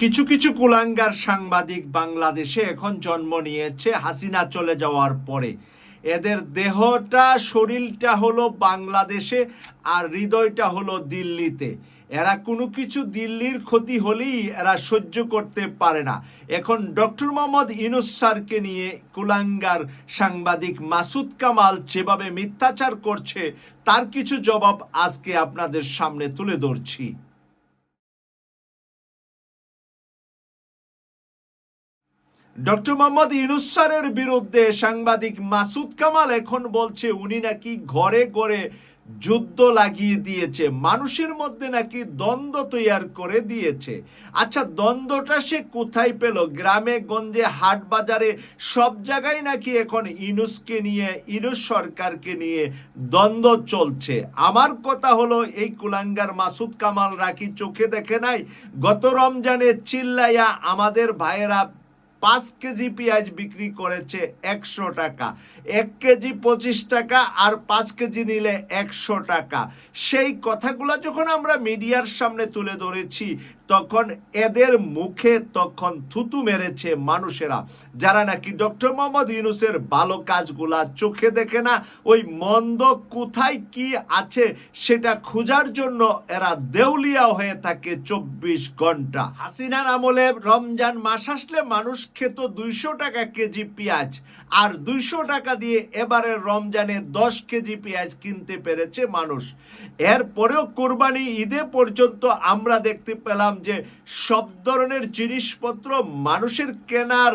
কিছু কিছু কুলাঙ্গার সাংবাদিক বাংলাদেশে এখন জন্ম নিয়েছে, হাসিনা চলে যাওয়ার পরে। এদের দেহটা, শরীরটা হলো বাংলাদেশে আর হৃদয়টা হলো দিল্লিতে। এরা কোনো কিছু দিল্লির ক্ষতি হলেই এরা সহ্য করতে পারে না। এখন ডক্টর মোহাম্মদ ইনুস স্যারকে নিয়ে কুলাঙ্গার সাংবাদিক মাসুদ কামাল যেভাবে মিথ্যাচার করছে, তার কিছু জবাব আজকে আপনাদের সামনে তুলে ধরছি। ডক্টর মোহাম্মদ ইউনুস স্যারের বিরুদ্ধে সাংবাদিক মাসুদ কামাল এখন বলছে, উনি নাকি ঘরে ঘরে যুদ্ধ লাগিয়ে দিয়েছে, মানুষের মধ্যে নাকি দ্বন্দ্ব তৈয়ার করে দিয়েছে। আচ্ছা দ্বন্দ্বটা সে কোথায় পেল? গ্রামে, গঞ্জে, হাট বাজারে, সব জায়গায় নাকি এখন ইনুসকে নিয়ে ইনুস সরকারকে নিয়ে দ্বন্দ্ব চলছে? আমার কথা হলো, এই কুলাঙ্গার মাসুদ কামাল রাখি চোখে দেখে নাই? গত রমজানে চিল্লাইয়া আমাদের ভাইয়েরা পাঁচ কেজি পেঁয়াজ বিক্রি করেছে একশো টাকা। এক কেজি পঁচিশ টাকা আর পাঁচ কেজি নিলে একশো টাকা। সেই কথাগুলো যখন আমরা মিডিয়ার সামনে তুলে ধরেছি, তখন এদের মুখে তখন থুতু মেরেছে মানুষেরা, যারা নাকি ডক্টর মোহাম্মদ ইউনুসের ভালো কাজগুলা চোখে দেখে না, ওই মন্দ কোথায় কি আছে সেটা খোঁজার জন্য এরা দেউলিয়া হয়ে থাকে চব্বিশ ঘণ্টা। হাসিনার আমলে রমজান মাস আসলে মানুষ খেত দুইশো টাকা কেজি পেঁয়াজ, আর দুইশো টাকা দিয়ে এবারে রমজানে দশ কেজি পেঁয়াজ কিনতে পেরেছে মানুষ। এরপরেও কোরবানি ঈদে পর্যন্ত আমরা দেখতে পেলাম যে সব ধরনের জিনিসপত্র মানুষের কেনার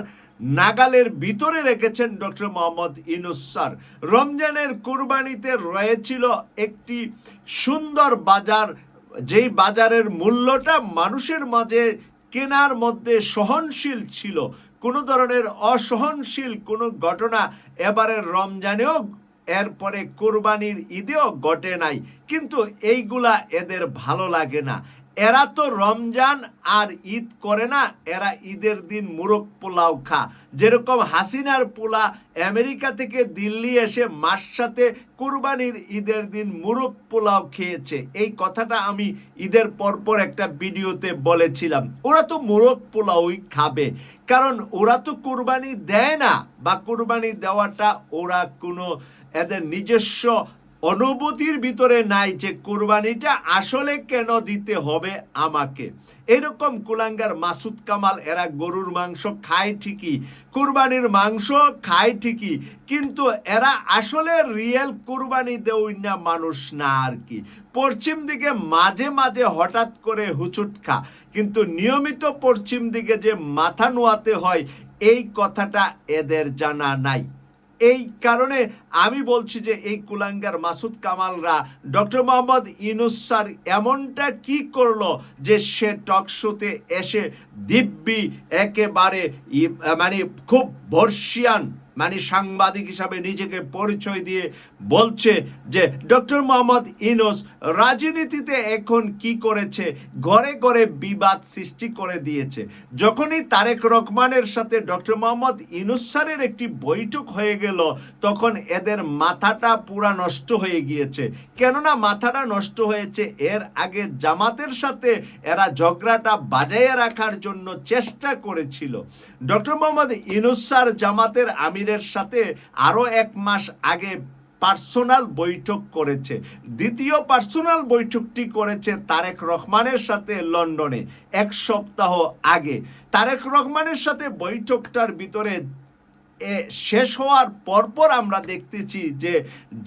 নাগালের ভিতরে রেখেছেন ডক্টর মোহাম্মদ ইনুস স্যার। রমজানের কুরবানিতে রয়েছিল একটি সুন্দর বাজার, যেই বাজারের মূল্যটা মানুষের মাঝে কেনার মধ্যে সহনশীল ছিল। কোনো ধরনের অসহনশীল কোনো ঘটনা এবারের রমজানেও এরপরে কোরবানির ঈদেও ঘটে নাই। কিন্তু এইগুলা এদের ভালো লাগে না। এরা তো রমজান আর ঈদ করে না, এরা ঈদের দিন মুরগ পোলাও খা। যেরকম হাসিনার পোলা আমেরিকা থেকে দিল্লি এসে মাস সাথে কুরবানির ঈদের দিন মুরগ পোলাও খেয়েছে। এই কথাটা আমি ঈদের পরপর একটা ভিডিওতে বলেছিলাম। ওরা তো মুরগ পোলাওই খাবে। কারণ ওরা তো কুরবানি দেয় না, বা কুরবানি দেওয়াটা ওরা কোনো এদের নিজস্ব অনুভূতির ভিতরে নাই যে কোরবানিটা আসলে কেন দিতে হবে আমাকে। এরকম কুলাঙ্গার মাসুদ কামাল, এরা গরুর মাংস খায় ঠিকই, কুরবানির মাংস খায় ঠিকই, কিন্তু এরা আসলে রিয়েল কুরবানি দেওই না, মানুষ না আর কি। পশ্চিম দিকে মাঝে মাঝে হঠাৎ করে হুচুট খা, কিন্তু নিয়মিত পশ্চিম দিকে যে মাথা নোয়াতে হয়, এই কথাটা এদের জানা নাই। এই কারণে আমি বলছি যে এই কুলাঙ্গার মাসুদ কামালরা ডক্টর মোহাম্মদ ইনুস স্যার এমনটা কি করল যে সে টক শোতে এসে দিব্যি একেবারে মানে খুব বর্ষিয়ান মানে সাংবাদিক হিসাবে নিজেকে পরিচয় দিয়ে বলছে যে ডক্টর মোহাম্মদ ইনুস রাজনীতিতে এখন কি করেছে, ঘরে ঘরে বিবাদ সৃষ্টি করে দিয়েছে। যখনই তারেক রহমানের সাথে ডক্টর মোহাম্মদ ইনুস স্যারের একটি বৈঠক হয়ে গেল, তখন এদের মাথাটা পুরা নষ্ট হয়ে গিয়েছে। কেননা মাথাটা নষ্ট হয়েছে এর আগে জামাতের সাথে এরা ঝগড়াটা বাজাইয়ে রাখার জন্য চেষ্টা করেছিল। ডক্টর মোহাম্মদ ইনুস স্যার জামাতের আমিরের সাথে আরও এক মাস আগে পার্সোনাল বৈঠক করেছে। দ্বিতীয় পার্সোনাল বৈঠকটি করেছে তারেক রহমানের সাথে লন্ডনে এক সপ্তাহ আগে। তারেক রহমানের সাথে বৈঠকটার ভিতরে শেষ হওয়ার পরপর আমরা দেখতেছি যে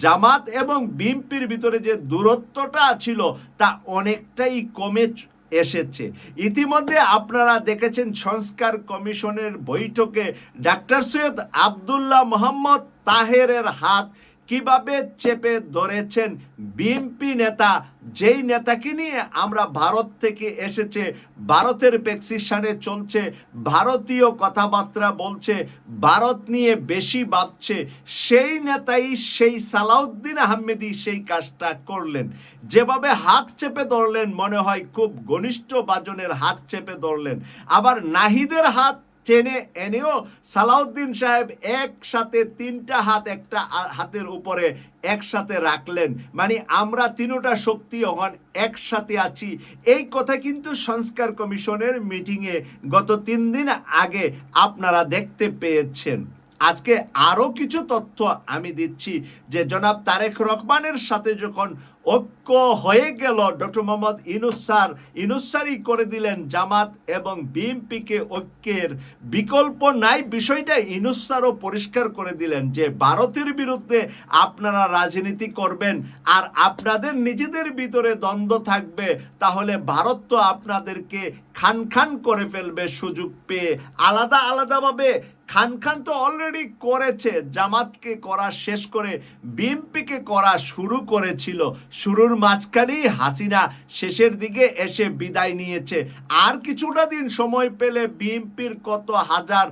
জামাত এবং বিএনপির ভিতরে যে দূরত্বটা ছিল তা অনেকটাই কমে এসেছে। ইতিমধ্যে আপনারা দেখেছেন সংস্কার কমিশনের বৈঠকে ডাক্তার সৈয়দ আবদুল্লাহ মোহাম্মদ তাহেরের হাত কীভাবে চেপে ধরেছেন বিএনপি নেতা? যেই নেতাকে নিয়ে আমরা ভারত থেকে এসেছে, ভারতের প্রেসক্রিপশনে চলছে, ভারতীয় কথাবার্তা বলছে, ভারত নিয়ে বেশি ভাবছে, সেই নেতাই সেই সালাউদ্দিন আহমেদি সেই কাজটা করলেন। যেভাবে হাত চেপে ধরলেন, মনে হয় খুব ঘনিষ্ঠ বাজনের হাত চেপে ধরলেন। আবার নাহিদের হাত টেনে এনেও সালাউদ্দিন সাহেব একসাথে তিনটা হাত একটা হাতের উপরে একসাথে রাখলেন। মানে আমরা তিনোটা শক্তি এখন একসাথে আছি। এই কথা কিন্তু সংস্কার কমিশনের মিটিংয়ে গত তিন দিন আগে আপনারা দেখতে পেয়েছেন। আজকে আরও কিছু তথ্য আমি দিচ্ছি যে জনাব তারেক রহমানের সাথে যখন ঐক্য হয়ে গেল, ডক্টর মোহাম্মদ ইনুস স্যার ইনুস স্যারই করে দিলেন জামাত এবং বিএনপিকে ঐক্যের বিকল্প নাই। বিষয়টা ইনুস স্যারও পরিষ্কার করে দিলেন যে ভারতের বিরুদ্ধে আপনারা রাজনীতি করবেন আর আপনাদের নিজেদের ভিতরে দ্বন্দ্ব থাকবে, তাহলে ভারত তো আপনাদেরকে খান খান করে ফেলবে সুযোগ পেয়ে। আলাদা আলাদাভাবে খান খান তো অলরেডি করেছে, জামাতকে করা শেষ করে, বিএনপিকে করা শুরু করেছিল। শুরুর মাঝখানেই হাসিনা শেষের দিকে এসে বিদায় নিয়েছে। আর কিছুটা দিন সময় পেলে বিএনপির কত হাজার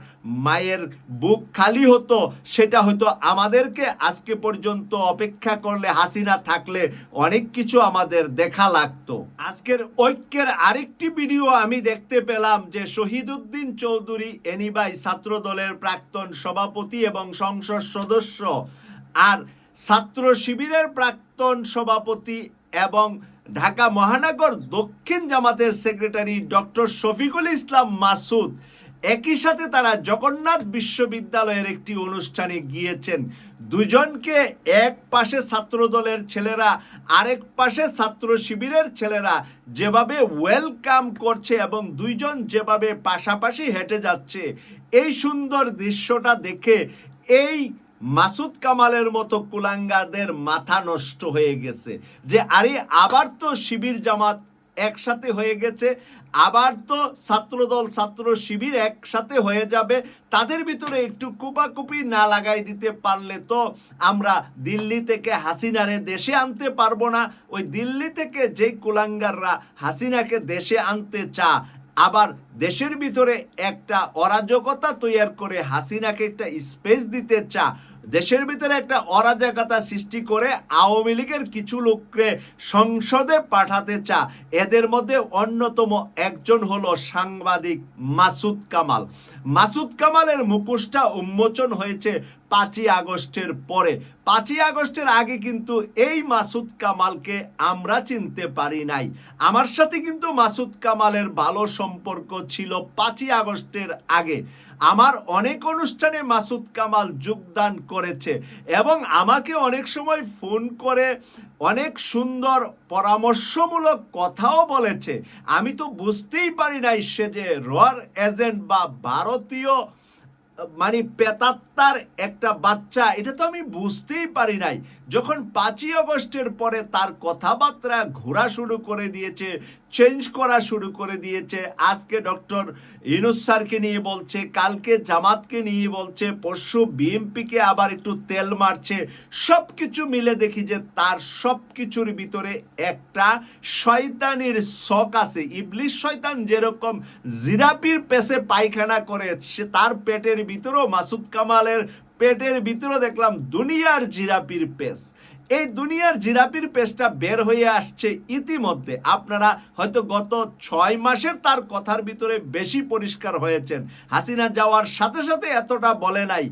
মায়ের বুক খালি হতো, সেটা হয়তো আমাদেরকে আজকে পর্যন্ত অপেক্ষা করলে, হাসিনা থাকলে অনেক কিছু আমাদের দেখা লাগতো। আজকের ঐক্যের আরেকটি ভিডিও আমি দেখতে পেলাম যে শহীদুদ্দিন চৌধুরী এনিবাই ছাত্র দলের প্রাক্তন সভাপতি এবং সংসদ সদস্য, আর ছাত্র শিবিরের প্রাক্তন সভাপতি এবং ঢাকা মহানগর দক্ষিণ জামাতের সেক্রেটারি ডক্টর শফিকুল ইসলাম মাসুদ। একই সাথে তারা জগন্নাথ বিশ্ববিদ্যালয়ের একটি অনুষ্ঠানে গিয়েছেন। দুজনকে এক পাশে ছাত্র দলের ছেলেরা, আরেক পাশে ছাত্র শিবিরের ছেলেরা যেভাবে ওয়েলকাম করছে এবং দুইজন যেভাবে পাশাপাশি হেঁটে যাচ্ছে, এই সুন্দর দৃশ্যটা দেখে এই মাসুদ কামালের মতো কুলাঙ্গাদের মাথা নষ্ট হয়ে গেছে যে, আরে, আবার তো শিবির জামাত একসাথে হয়ে গেছে। আবার তো ছাত্রদল, ছাত্র শিবির একসাথে হয়ে যাবে। তাদের ভিতরে একটু কুপাকুপি না লাগাই দিতে পারলে তো আমরা দিল্লি থেকে হাসিনারে দেশে আনতে পারব না। ওই দিল্লি থেকে যেই কুলাঙ্গাররা হাসিনাকে দেশে আনতে চা আবার দেশের ভিতরে একটা অরাজকতা তৈরি করে হাসিনাকে একটা স্পেস দিতে চা দেশের ভিতরে একটা অরাজকতা সৃষ্টি করে আওয়ামী লীগের কিছু লোককে সংসদে পাঠাতে চা। এদের মধ্যে অন্যতম একজন হলো সাংবাদিক মাসুদ কামাল। মাসুদ কামালের মুখোশটা উন্মোচন হয়েছে পাঁচই আগস্টের পরে। পাঁচই আগস্টের আগে কিন্তু এই মাসুদ কামালকে আমরা চিনতে পারি নাই। আমার সাথে কিন্তু মাসুদ কামালের ভালো সম্পর্ক ছিল পাঁচই আগস্টের আগে। আমার অনেক অনুষ্ঠানে মাসুদ কামাল যোগদান করেছে এবং আমাকে অনেক সময় ফোন করে অনেক সুন্দর পরামর্শমূলক কথাও বলেছে। আমি তো বুঝতেই পারি নাই সে যে রয়ার এজেন্ট বা ভারতীয় মানে পেতাত্তার একটা বাচ্চা, এটা তো আমি বুঝতেই পারি নাই। যখন পাঁচই আগস্টের পরে তার কথাবার্তা ঘোরা শুরু করে দিয়েছে চেঞ্জ করা শুরু করে দিয়েছে, আজকে ডক্টর ইনুস স্যারকে নিয়ে বলছে, কালকে জামাতকে নিয়ে বলছে, পরশু বিএমপিকে আবার একটু তেল মারছে সব কিছু মিলে দেখি যে তার সব কিছুর ভিতরে একটা শয়তানির শখ আছে। ইবলিশ শয়তান যেরকম জিরাপির পেশে পায়খানা করে, সে তার পেটের ভিতরেও মাসুদ কামালের পেটের ভিতরে দেখলাম দুনিয়ার জিরাপির পেস এই দুনিয়ার জিরাপির পেস্টটা বের হয়ে আসছে ইতিমধ্যে। আপনারা হয়তো গত ছয় মাসের তার কথার ভিতরে বেশি পরিষ্কার হয়েছেন। হাসিনা যাওয়ার সাথে সাথে এতটা বলে নাই।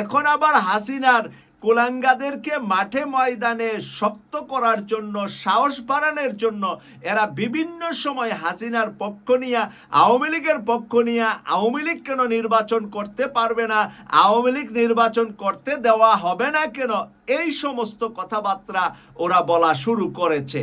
এখন আবার হাসিনার কুলাঙ্গাদেরকে মাঠে ময়দানে শক্ত করার জন্য, সাহস বাড়ানোর জন্য এরা বিভিন্ন সময় হাসিনার পক্ষ নিয়ে, আওয়ামী লীগের পক্ষ নিয়ে আওয়ামী লীগ কেন নির্বাচন করতে পারবে না, আওয়ামী লীগ নির্বাচন করতে দেওয়া হবে না কেন, এই সমস্ত কথাবার্তা ওরা বলা শুরু করেছে।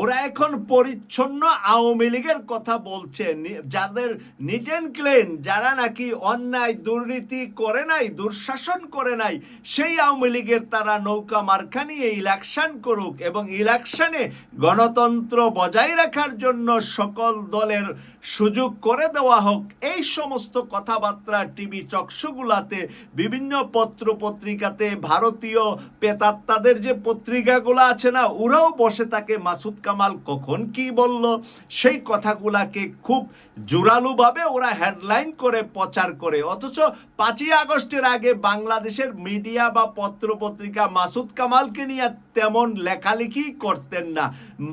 ওরা এখন পরিচ্ছন্ন আওয়ামী লীগের কথা বলছে। যাদের নিট অ্যান্ড ক্লিন, যারা নাকি অন্যায়, দুর্নীতি করে নাই, দুঃশাসন করে নাই, সেই আওয়ামী লীগের তারা নৌকা মার্কা নিয়ে ইলেকশন করুক এবং ইলেকশনে গণতন্ত্র বজায় রাখার জন্য সকল দলের সুযোগ করে দেওয়া হোক, এই সমস্ত কথাবার্তা টিভি চকশোগুলাতে বিভিন্ন পত্র পত্রিকাতে ভারতীয় পেতাত্তাদের যে পত্রিকাগুলো আছে না, ওরাও বসে থাকে, মাসুদ কামাল কখন কি বলল, সেই কথাগুলাকে খুব জোরালোভাবে ওরা হেডলাইন করে, প্রচার করে। অথচ পাঁচই আগস্টের আগে বাংলাদেশের মিডিয়া বা পত্র পত্রিকা মাসুদ কামালকে নিয়ে তেমন লেখালেখি করতেন না।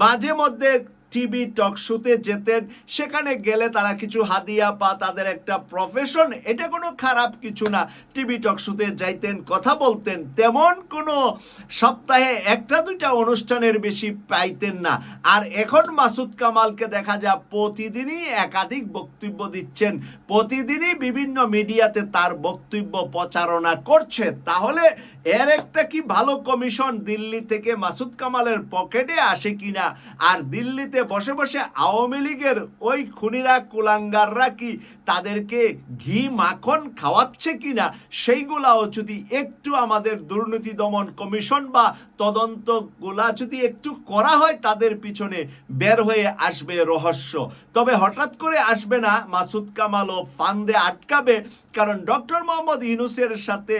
মাঝে মধ্যে টিভি টক শোতে যেতেন, সেখানে গেলে তারা কিছু হাদিয়া পা তাদের একটা প্রফেশন এটা কোনো খারাপ কিছু না। টিভি টক শোতে যাইতেন, কথা বলতেন, তেমন কোনো সপ্তাহে একটা দুইটা অনুষ্ঠানের বেশি পাইতেন না। আর এখন মাসুদ কামালকে দেখা যায় প্রতিদিনই একাধিক বক্তব্য দিচ্ছেন। প্রতিদিনই বিভিন্ন মিডিয়াতে তার বক্তব্য প্রচারণা করছে। তাহলে এর একটা কি ভালো কমিশন দিল্লি থেকে মাসুদ কামালের পকেটে আসে কিনা? আর দিল্লিতে বসে বসে আওয়ামী লীগের ওই খুনিরা, কুলাঙ্গাররা কি তাদেরকে ঘি, মাখন খাওয়াচ্ছে কিনা? সেইগুলাও যদি একটু আমাদের দুর্নীতি দমন কমিশন বা তদন্তগুলা যদি একটু করা হয়, তাদের পিছনে বের হয়ে আসবে রহস্য। তবে হঠাৎ করে আসবে না, মাসুদ কামালও ফান্দে আটকাবে, কারণ ডক্টর মোহাম্মদ ইউনুসের সাথে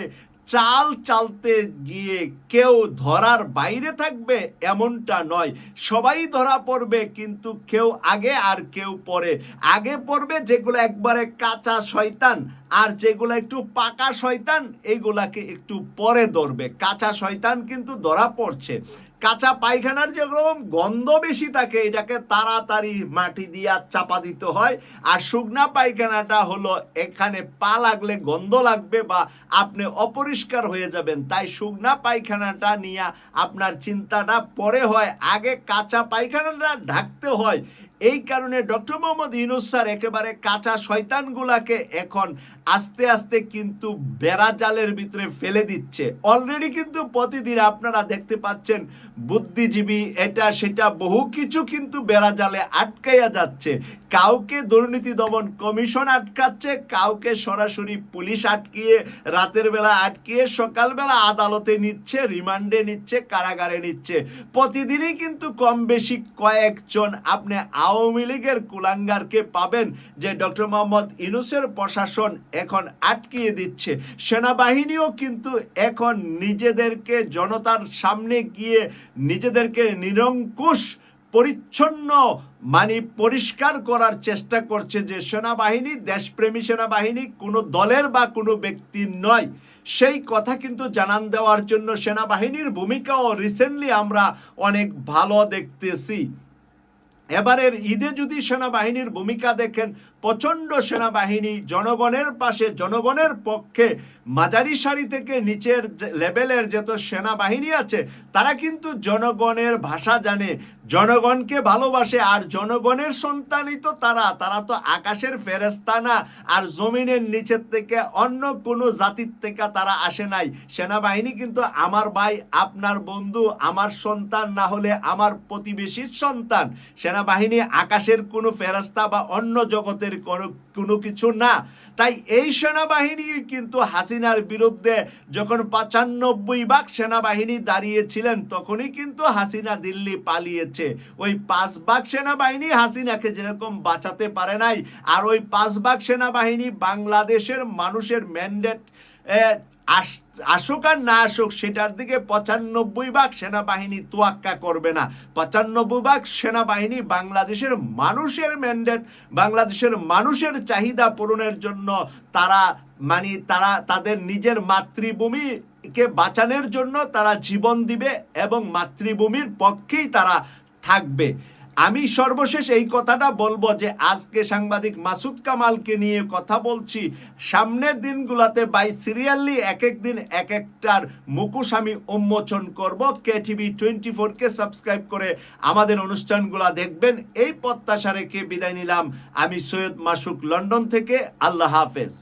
চাল চালতে গিয়ে কেউ ধরার বাইরে থাকবে এমনটা নয়। সবাই ধরা পড়বে, কিন্তু কেউ আগে আর কেউ পরে। আগে পড়বে যেগুলো একবারে কাঁচা শয়তান, আর যেগুলো একটু পাকা শয়তান এইগুলাকে একটু পরে ধরবে। কাঁচা শয়তান কিন্তু ধরা পড়ছে। কাঁচা পায়খানার যেরকম গন্ধ বেশি থাকে, এটাকে তাড়াতাড়ি মাটি দিয়া চাপা দিতে হয়। আর শুকনা পায়খানাটা হলো এখানে পা লাগলে গন্ধ লাগবে বা আপনি অপরিষ্কার হয়ে যাবেন। তাই শুকনা পায়খানাটা নিয়ে আপনার চিন্তাটা পরে হয়। আগে কাঁচা পায়খানাটা ঢাকতে হয়। এই কারণে ডক্টর মোহাম্মদ ইউনুস স্যার একেবারে কাঁচা শয়তানগুলাকে এখন আস্তে আস্তে কিন্তু বেড়া জালের ভিতরে ফেলে দিচ্ছে। অলরেডি কিন্তু প্রতিদিন আপনারা দেখতে পাচ্ছেন, বুদ্ধিজীবী, এটা সেটা বহু কিছু কিন্তু বেড়া জালে আটকাইয়া যাচ্ছে। কাউকে দুর্নীতি দমন কমিশন আটকাচ্ছে, কাউকে সরাসরি পুলিশ আটকিয়ে, রাতের বেলা আটকিয়ে, সকালবেলা আদালতে নিচ্ছে, রিমান্ডে নিচ্ছে, কারাগারে নিচ্ছে। প্রতিদিনই কিন্তু কম বেশি কয়েকজন আপনি আওয়ামী লীগের কুলাঙ্গারকে পাবেন যে ডক্টর মোহাম্মদ ইনুসের প্রশাসন এখন আটকিয়ে দিচ্ছে। সেনাবাহিনীও কিন্তু এখন নিজেদেরকে জনতার সামনে গিয়ে নিজেদেরকে নিরঙ্কুশ, পরিচ্ছন্ন মানে পরিষ্কার করার চেষ্টা করছে যে সেনাবাহিনী, দেশপ্রেমী সেনাবাহিনী, কোনো দলের বা কোনো ব্যক্তির নয়। সেই কথা কিন্তু জানান দেওয়ার জন্য সেনাবাহিনীর ভূমিকাও রিসেন্টলি আমরা অনেক ভালো দেখতেছি। এবারের ঈদে যদি সেনাবাহিনীর ভূমিকা দেখেন প্রচণ্ড সেনাবাহিনী জনগণের পাশে, জনগণের পক্ষে মাঝারি সারি থেকে নিচের লেভেলের যত সেনাবাহিনী আছে, তারা কিন্তু জনগণের ভাষা জানে। জনগণকে ভালোবাসে আর জনগণের সন্তানই তো তারা। তারা তো আকাশের ফেরেস্তা না, আর জমিনের নিচের থেকে অন্য কোনো জাতির থেকে তারা আসে নাই। সেনাবাহিনী কিন্তু আমার ভাই, আপনার বন্ধু, আমার সন্তান, না হলে আমার প্রতিবেশীর সন্তান। সেনাবাহিনী আকাশের কোনো ফেরাস্তা বা অন্য জগতের কোনো কোনো কিছু না। তাই এই সেনাবাহিনী কিন্তু হাসিনার বিরুদ্ধে যখন পঁচানব্বই ভাগ সেনাবাহিনী দাঁড়িয়েছিলেন, তখনই কিন্তু হাসিনা দিল্লি পালিয়েছে। ওই পাঁচ ভাগ সেনাবাহিনী হাসিনাকে যেরকম বাঁচাতে পারে নাই, আর ওই পাঁচ ভাগ সেনাবাহিনী বাংলাদেশের মানুষের ম্যান্ডেট আস আসুক আর না আসুক, সেটার দিকে পঁচানব্বই ভাগ সেনাবাহিনী তোয়াক্কা করবে না। পঁচানব্বই ভাগ সেনাবাহিনী বাংলাদেশের মানুষের ম্যান্ডেট বাংলাদেশের মানুষের চাহিদা পূরণের জন্য তারা মানে তারা তাদের নিজের মাতৃভূমিকে বাঁচানোর জন্য তারা জীবন দিবে এবং মাতৃভূমির পক্ষেই তারা থাকবে। আমি সর্বশেষ এই কথাটা বলব যে আজকে সাংবাদিক মাসুদ কামালকে নিয়ে কথা বলছি। সামনের দিনগুলোতে বাই সিরিয়ালি এক এক দিন এক একটার মুখোশ আমি উন্মোচন করব। কে টিভি টোয়েন্টি ফোরকে সাবস্ক্রাইব করে আমাদের অনুষ্ঠানগুলো দেখবেন। এই প্রত্যাশা রেখে বিদায় নিলাম। আমি সৈয়দ মাসুক লন্ডন থেকে। আল্লাহ হাফেজ।